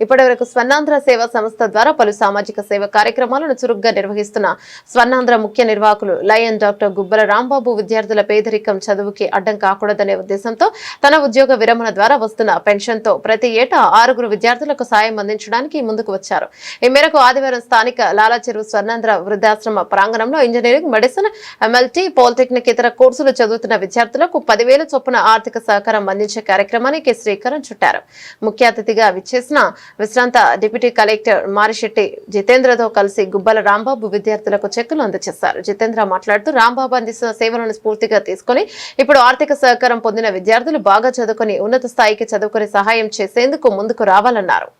ఇప్పటివరకు స్వర్ణాంధ్ర సేవా సంస్థ ద్వారా పలు సామాజిక సేవ కార్యక్రమాలను చురుగ్గా నిర్వహిస్తున్న స్వర్ణాంధ్ర ముఖ్య నిర్వాహకులు లయన్ డాక్టర్ గుబ్బల రాంబాబు విద్యార్థుల పేదరికం చదువుకి అడ్డం కాకూడదనే ఉద్దేశంతో తన ఉద్యోగ విరమణ ద్వారా వస్తున్న పెన్షన్తో ప్రతి ఏటా ఆరుగురు విద్యార్థులకు సాయం అందించడానికి ముందుకు వచ్చారు. ఈ మేరకు ఆదివారం స్థానిక లాలాచెరువు స్వర్ణాంధ్ర వృద్ధాశ్రమ ప్రాంగణంలో ఇంజనీరింగ్ మెడిసిన్ ఎంఎల్టీ పాలిటెక్నిక్ ఇతర కోర్సులు చదువుతున్న విద్యార్థులకు పదివేల చొప్పున ఆర్థిక సహకారం అందించే కార్యక్రమానికి శ్రీకారం చుట్టారు. ముఖ్య అతిథిగా విచ్చేసిన విశ్రాంత డిప్యూటీ కలెక్టర్ మారిశెట్టి జితేంద్రతో కలిసి గుబ్బల రాంబాబు విద్యార్థులకు చెక్కులు అందజేశారు. జితేంద్ర మాట్లాడుతూ రాంబాబు అందిస్తున్న సేవలను స్ఫూర్తిగా తీసుకుని ఇప్పుడు ఆర్థిక సహకారం పొందిన విద్యార్థులు బాగా చదువుకుని ఉన్నత స్థాయికి చదువుకుని సహాయం చేసేందుకు ముందుకు రావాలన్నారు.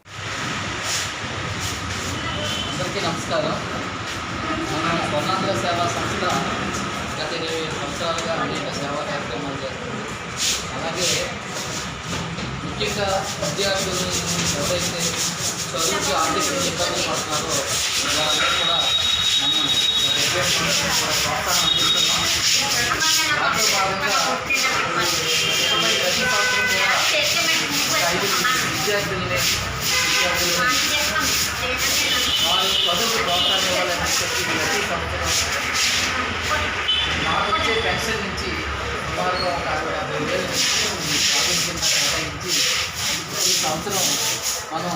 నమస్కారం. మన స్వర్ణాంధ్ర సేవా సంస్థ గత ఇరవై ఏడు సంవత్సరాలుగా అనేక సేవా ముఖ్యంగా విద్యార్థులు ఎవరైతే చదువుకి ఆర్థిక ఇబ్బందులు పడుతున్నారో వాళ్ళందరూ కూడా మనం గత ఇరవై ఏడు సంవత్సరాలు కూడా ప్రోత్సాహం అందిస్తున్నాం దాంట్లో భాగంగా ప్రతి సంవత్సరం కూడా ఒక ఐదు విద్యార్థుల్ని విద్యార్థులని వారు చదువుకు ప్రోత్సాహం ఇవ్వాలని చెప్పి ప్రతి సంవత్సరం మాకు వచ్చే పెన్షన్ నుంచి సంవత్సరం మనం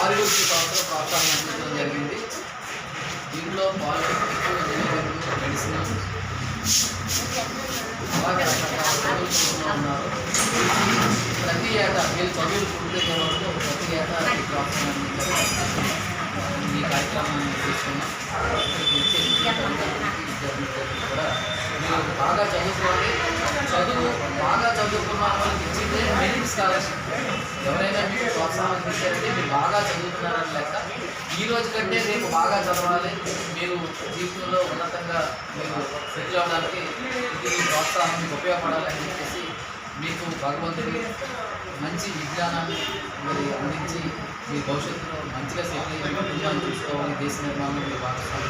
ఆరుగురికి సంవత్సరం ప్రోత్సాహం అందించడం జరిగింది. దీంట్లో పాలిటెక్నిక్ మెడిసిన్ అలాగే రకరకాల ఉన్నారు. ప్రతి ఏటా వీళ్ళు చదువులు పూర్తయ్యే వరకు ప్రతి ఏటా ఈ ప్రోత్సాహం ఈ కార్యక్రమాన్ని తీసుకున్నాం కూడా బాగా చదువుకోవాలి చదువు బాగా చదువుకున్న వాళ్ళకి స్కాలర్షిప్ ఎవరైనా మీకు ప్రోత్సాహం ఇచ్చారంటే మీరు బాగా చదువుతున్నారని లెక్క ఈ రోజు కంటే రేపు బాగా చదవాలి. మీరు జీవితంలో ఉన్నతంగా మీరు సెటిల్ అవ్వడానికి ఇది ప్రోత్సాహం మీకు ఉపయోగపడాలని చెప్పేసి మీకు భగవంతుడి మంచి విజ్ఞానాన్ని మరి అందించి మీ భవిష్యత్తులో మంచిగా సెటిల్ అయ్యి కుటుంబాన్ని చూసుకోవాలి. దేశ నిర్మాణంలో భాగస్వామి